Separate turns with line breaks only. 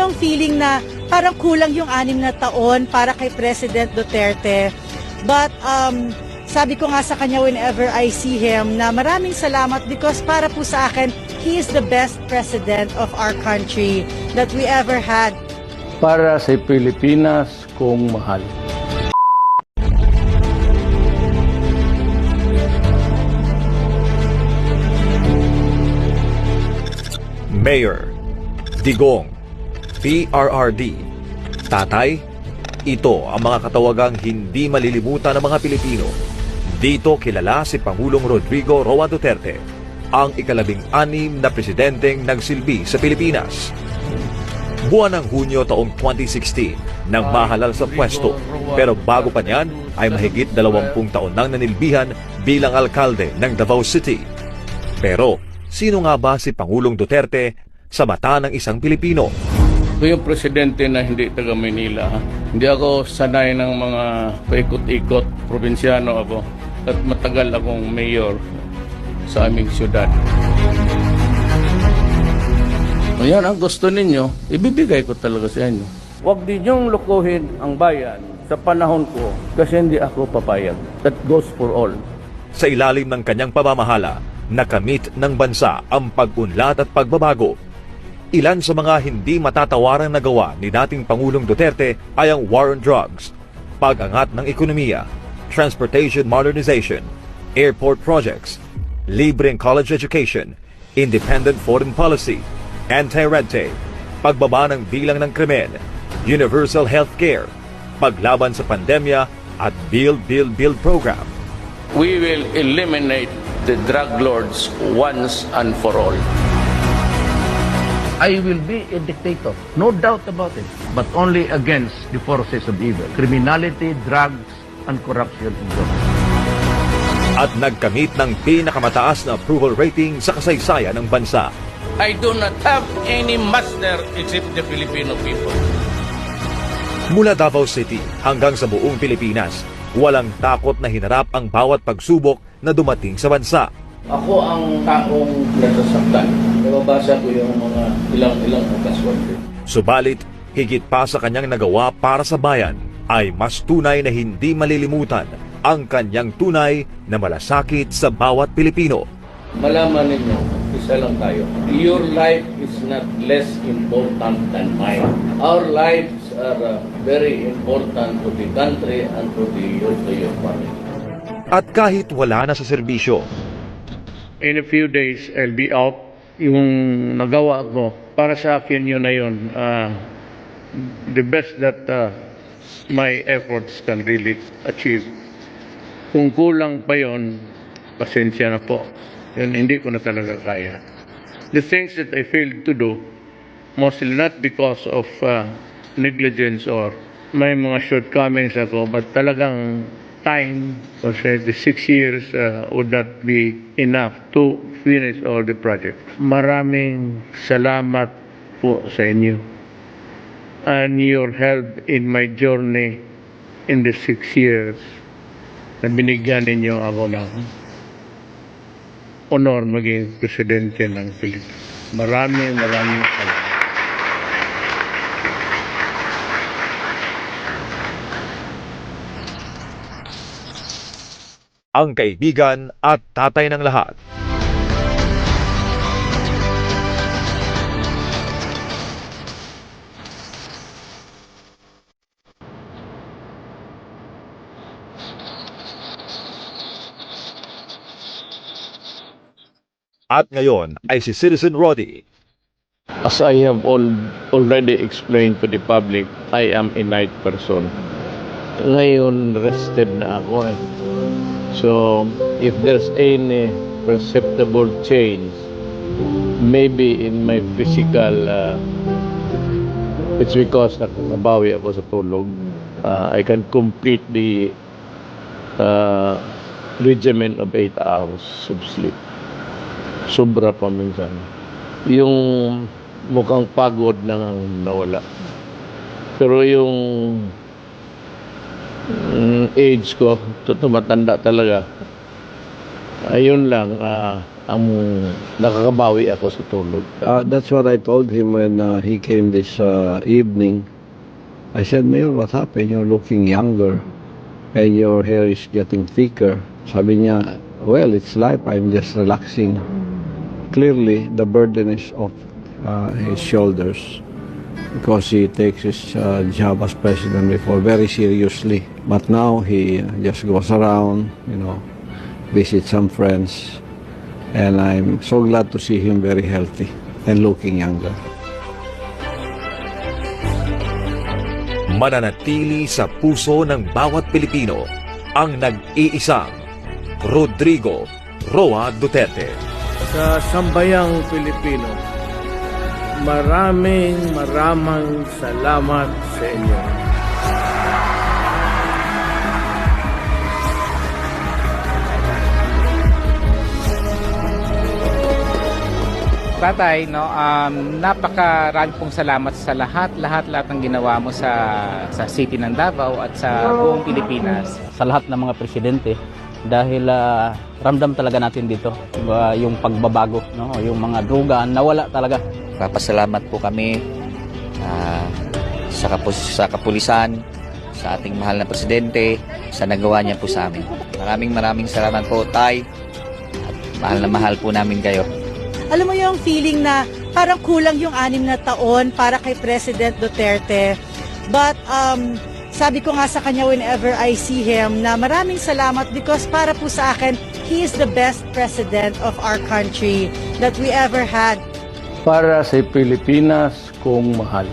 yung feeling na parang kulang yung anim na taon para kay President Duterte. But um, sabi ko nga sa kanya whenever I see him na maraming salamat because para po sa akin, he is the best president of our country that we ever had.
Para sa Pilipinas kung mahal.
Mayor, Digong, PRRD, Tatay, ito ang mga katawagang hindi malilimutan ng mga Pilipino. Dito kilala si Pangulong Rodrigo Roa Duterte, ang ikalabing anim na presidenteng nagsilbi sa Pilipinas. Buwan ng Hunyo taong 2016 nang mahalal sa pwesto pero bago pa niyan ay mahigit 20 taon nang nanilbihan bilang alkalde ng Davao City. Pero sino nga ba si Pangulong Duterte sa mata ng isang Pilipino?
Ako yung presidente na hindi taga Manila. ha. Hindi ako sanay ng mga paikot-ikot. Probinsyano ako. At matagal akong mayor sa aming syudad. Ayan, ang gusto ninyo, ibibigay ko talaga sa inyo. Huwag din niyong lukuhin ang bayan sa panahon ko kasi hindi ako papayag. That goes for all.
Sa ilalim ng kanyang pamamahala, nakamit ng bansa ang pag-unlad at pagbabago. Ilan sa mga hindi matatawarang nagawa ni dating Pangulong Duterte ay ang war on drugs, pag-angat ng ekonomiya, transportation modernization, airport projects, libreng college education, independent foreign policy, anti-red tape, pagbaba ng bilang ng krimen, universal health care, paglaban sa pandemya at Build Build Build program.
We will eliminate the drug lords once and for all.
I will be a dictator, no doubt about it, but only against the forces of evil, criminality, drugs, and corruption in government.
at nagkamit ng pinakamataas na approval rating sa kasaysayan ng bansa.
I do not have any master except the Filipino people.
Mula Davao City hanggang sa buong Pilipinas, walang takot na hinarap ang bawat pagsubok na dumating sa bansa.
Ako ang taong nasasaktan. Nababasa ko yung mga ilang-ilang okasyon.
Subalit, higit pa sa kanyang nagawa para sa bayan, ay mas tunay na hindi malilimutan ang kanyang tunay na malasakit sa bawat Pilipino.
Malaman ninyo, isa lang tayo. Your life is not less important than mine. Our lives are uh, very important to the country and to the to your family.
At kahit wala na sa serbisyo,
In a few days, I'll be out. Yung nagawa ko, para sa akin yun na yun. ah, the best that ah, my efforts can really achieve. Kung kulang pa yun, pasensya na po. Yun, hindi ko na talaga kaya. The things that I failed to do, mostly not because of ah, negligence or may mga shortcomings ako, but talagang time, kasi the six years uh, would not be enough to finish all the project. Maraming salamat po sa inyo and your help in my journey in the six years na binigyan ninyo ako ng honor maging presidente ng Pilipinas. Maraming maraming salamat.
Ang kaibigan at tatay ng lahat. At ngayon ay si Citizen Roddy.
As I have al- already explained to the public, I am a night person. Ngayon, rested na ako. So, if there's any perceptible change, maybe in my physical, uh, it's because nabawi ako sa tulog. Uh, I can complete the uh, regimen of 8 hours of sleep. Sobra pa minsan. Yung mukhang pagod na nawala. Pero yung mm, age ko, tu- tumatanda talaga. Ayun lang, ah, ang nakakabawi ako sa tulog.
Uh, that's what I told him when uh, he came this uh, evening. I said, Mayor, what happened? You're looking younger and your hair is getting thicker. Sabi niya, well, it's life. I'm just relaxing. Clearly, the burden is off uh, his shoulders because he takes his uh, job as president before very seriously. But now he just goes around, you know, visit some friends. And I'm so glad to see him very healthy and looking younger.
Mananatili sa puso ng bawat Pilipino ang nag-iisang Rodrigo Roa Duterte.
sa sambayang Pilipino. Maraming maraming salamat sa inyo.
Tatay, no, um, napakarami pong salamat sa lahat, lahat, lahat ng ginawa mo sa, sa city ng Davao at sa buong Pilipinas.
sa lahat ng mga presidente dahil ah, ramdam talaga natin dito ah, yung pagbabago no yung mga droga nawala talaga
Papasalamat po kami ah, sa, kapus- sa kapulisan, sa ating mahal na presidente, sa nagawa niya po sa amin. Maraming maraming salamat po, Tay. At mahal na mahal po namin kayo.
Alam mo yung feeling na parang kulang yung anim na taon para kay President Duterte. But um, sabi ko nga sa kanya whenever I see him na maraming salamat because para po sa akin, he is the best president of our country that we ever had.
Para sa Pilipinas kong mahal.